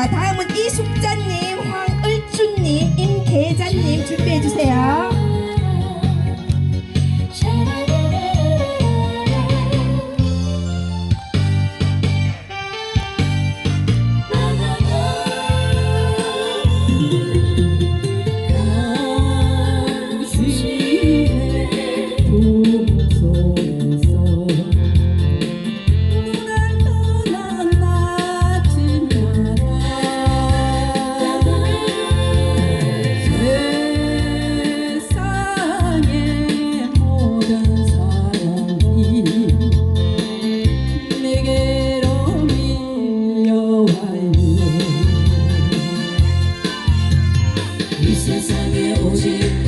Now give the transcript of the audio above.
자, 다음은 이숙자님, 주세요. 呼吸